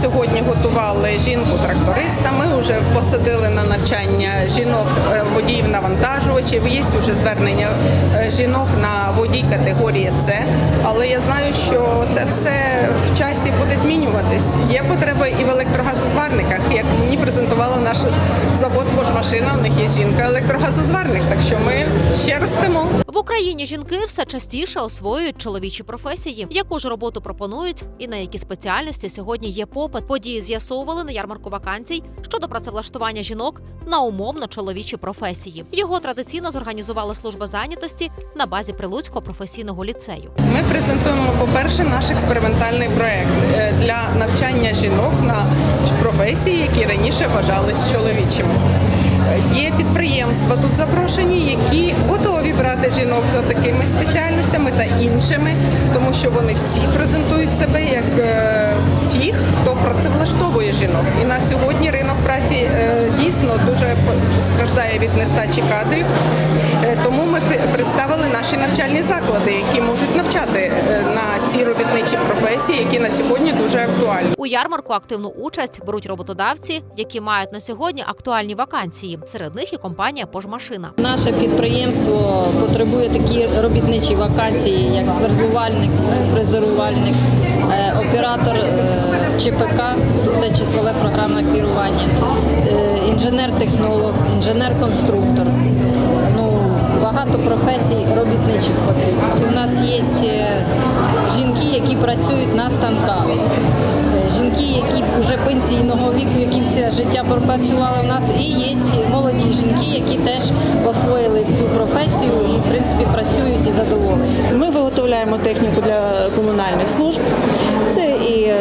сьогодні готували жінку-тракториста. Ми вже посадили на навчання жінок е, водіїв навантажувачів. Є вже звернення е, жінок на водій категорії С. Але я знаю, що це все в часі буде змінюватись. Є потреба і в електрогазозварниках. Як мені презентувала наш завод «Божмашина», у них є жінка електрогазозварник. Так що ми ще ростемо. В Україні жінки все частіше освоюють чоловічі професії. Яку ж роботу пропонують і на які спеціальності сьогодні є попит? Події з'ясовували на ярмарку вакансій щодо працевлаштування жінок на умовно чоловічі професії. Його традиційно зорганізувала служба зайнятості на базі Прилуцького професійного ліцею. Ми презентуємо, по-перше, наш експериментальний проект е, для навчання жінок на професії, які раніше вважались чоловічими. Є підприємства тут запрошені, які готові брати жінок за такими спеціальностями та іншими, тому що вони всі презентують себе як е, ті, хто працевлаштовує жінок. І на сьогодні ринок праці е, дійсно дуже страждає від нестачі кадрів. Е, Тому ми представили наші навчальні заклади, які можуть навчати е, на ці робітничі професії, які на сьогодні дуже актуальні. У ярмарку активну участь беруть роботодавці, які мають на сьогодні актуальні вакансії. Серед них і компанія Пожмашина. Наше підприємство потребує такі робітничі вакансії, як свердлувальник, фрезерувальник, е, оператор ЧПК, це числове програмне керування, інженер-технолог, інженер-конструктор. Ну, багато професій робітничих потрібно. У нас є е, жінки, які працюють на станках. Е, Жінки, які вже пенсійного віку, які все життя пропрацювали в нас, і є молоді жінки, які теж освоїли цю професію і в принципі працюють і задоволені. Ми виготовляємо техніку для комунальних служб. Це і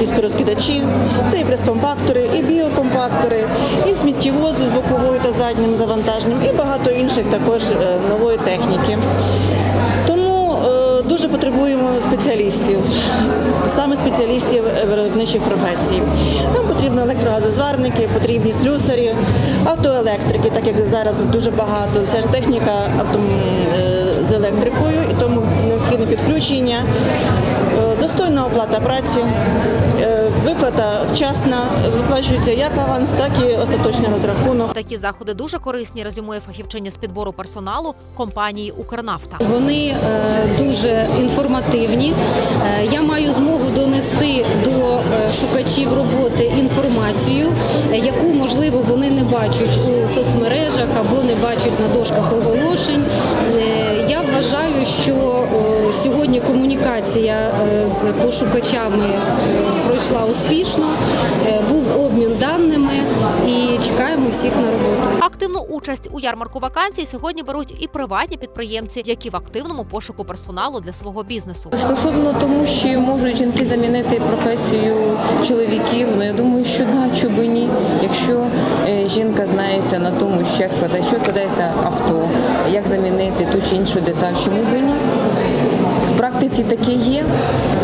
е, це і прес-компактори, і біокомпактори, і сміттєвози з боковою та заднім завантаженням, і багато інших також е, нової техніки. Тому е, дуже потребуємо спеціалістів, саме спеціалістів виробничих професій. Нам потрібні електрогазозварники, потрібні слюсарі, автоелектрики, так як зараз дуже багато, вся ж техніка е, з електрикою, і тому необхідне підключення, достойна оплата праці, е, виплата вчасна, виплачується як аванс, так і остаточний розрахунок. Такі заходи дуже корисні, резюмує фахівчиня з підбору персоналу компанії Укрнафта. Вони е, дуже інформативні. Е, Я маю змогу донести до е, шукачів роботи інформацію, е, яку можливо вони не бачать у соцмережах або не бачать на дошках оголошень. Е, Я вважаю, що е, сьогодні комунікація з пошукачами е, пройшла успішно, е, був обмін даними і чекаємо всіх на роботу. Активну участь у ярмарку вакансій сьогодні беруть і приватні підприємці, які в активному пошуку персоналу для свого бізнесу. Стосовно тому, чи можуть жінки замінити професію чоловіків, ну я думаю, що да, чому ні. Якщо е, жінка знається на тому, що як складає, що складається авто, як замінити ту чи іншу деталь, чому би ні? Практиці таке є.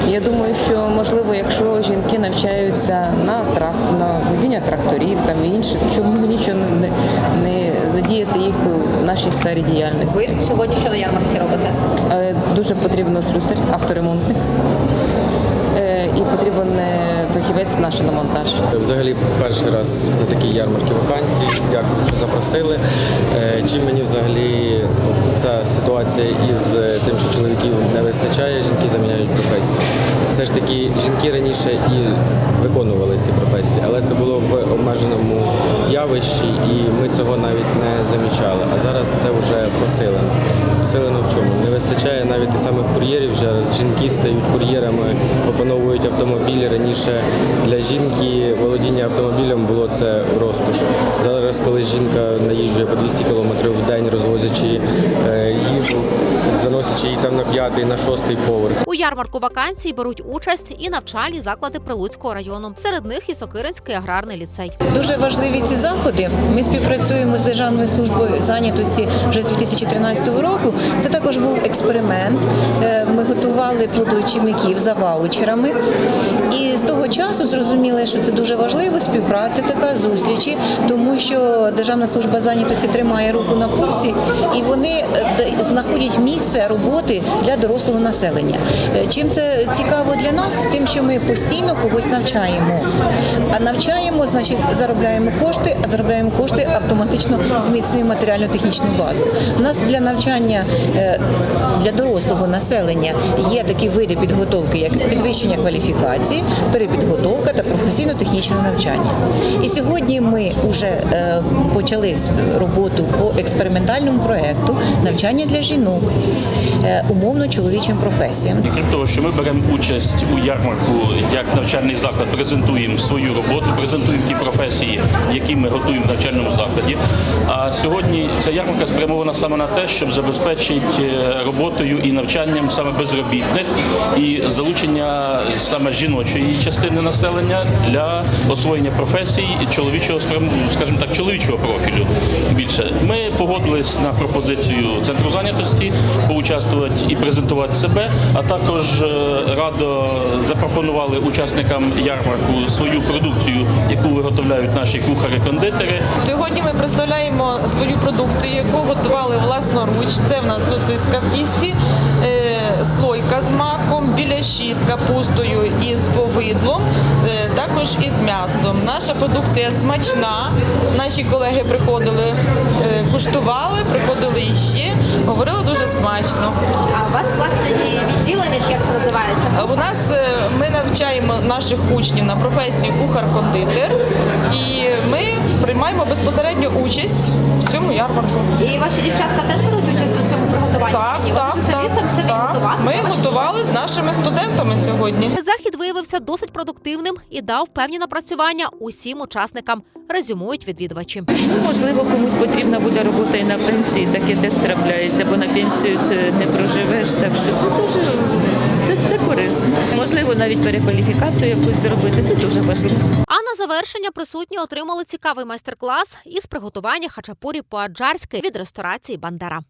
Я думаю, що можливо, якщо жінки навчаються на трак, на водіння тракторів там і інше, чому нічого не, не задіяти їх в нашій сфері діяльності. Ви сьогодні що на ярмарці робите? Е, Дуже потрібно слюсар, авторемонтник. І потрібен е, фахівець на шиномонтаж. Взагалі перший раз на такій ярмарці вакансій. Дякую, що запросили. Е, Чим мені взагалі ця ситуація із е, тим, що чоловіків не вистачає, жінки заміняють професію. Все ж таки жінки раніше і виконували ці професії, але це було в обмеженому явищі, і ми цього навіть не замічали. А зараз це вже посилено. Посилено в чому? Не вистачає навіть і самих кур'єрів. Вже жінки стають кур'єрами, опановують автомобілі. Раніше для жінки володіння автомобілем було це розкош. Зараз, коли жінка наїжджує по 200 кілометрів в день, розвозячи е, їжу, заносячи її там на п'ятий, на шостий поверх. У ярмарку вакансій беруть участь і навчальні заклади Прилуцького району. Серед них і Сокиринський аграрний ліцей. Дуже важливі ці заходи. Ми співпрацюємо з Державною службою зайнятості вже з 2013 року. Це також був експеримент. Е, Ми готували трудоочівників за ваучерами. І з того часу зрозуміли, що це дуже важливо, співпраця така, зустрічі, тому що Державна служба зайнятості тримає руку на пульсі і вони е, знаходять місце роботи для дорослого населення. Е, Чим це цікаво для нас? Тим, що ми постійно когось навчаємо. А навчаємо, значить, заробляємо кошти, а заробляємо кошти автоматично зміцнюємо матеріально-технічну базу. У нас для навчання е, для дорослого населення є такі види підготовки, як підвищення кваліфікації, перепідготовка та професійно-технічне навчання. І сьогодні ми вже е, почали роботу по експериментальному проекту навчання для жінок е, умовно чоловічим професіям. І крім того, що ми беремо участь у ярмарку як навчальний заклад, презентуємо свою роботу, презентуємо ті професії, які ми готуємо в навчальному закладі. Сьогодні ця ярмарка спрямована саме на те, щоб забезпечити е, роботою і навчанням саме безробітних і залучення саме жіночої частини населення для освоєння професій чоловічого скажімо так, чоловічого профілю. Більше ми погодились на пропозицію центру зайнятості поучаствувати і презентувати себе, а також е, радо запропонували учасникам ярмарку свою продукцію, яку виготовляють наші кухари-кондитери. Сьогодні ми представляємо свою продукцію, яку готували власноруч. Це в нас сосиска в тісті, е, слойка з маком, біляші з капустою і з повидлом, е, також із м'ясом. Наша продукція смачна. Наші колеги приходили, е, куштували, приходили іще, говорили дуже смачно. А у вас власне є відділення, чи як це називається? У нас ми навчаємо наших учнів на професію кухар-кондитер, і ми приймаємо безпосередньо участь в цьому ярмарку. І ваші дівчатка теж беруть участь у цьому приготуванні? Так, ні? так, Вони вже самі так, це все так. Ми готували з нашими студентами сьогодні. Захід виявився досить продуктивним і дав певні напрацювання усім учасникам. Резюмують відвідувачі. Ну, можливо, комусь потрібна буде робота і на пенсії, таке теж трапляється, бо на пенсію це не проживеш, так що це дуже це, це корисно. Можливо, навіть перекваліфікацію якусь зробити, це дуже важливо. Завершення присутні отримали цікавий майстер-клас із приготування хачапурі по-аджарськи від ресторації Бандера.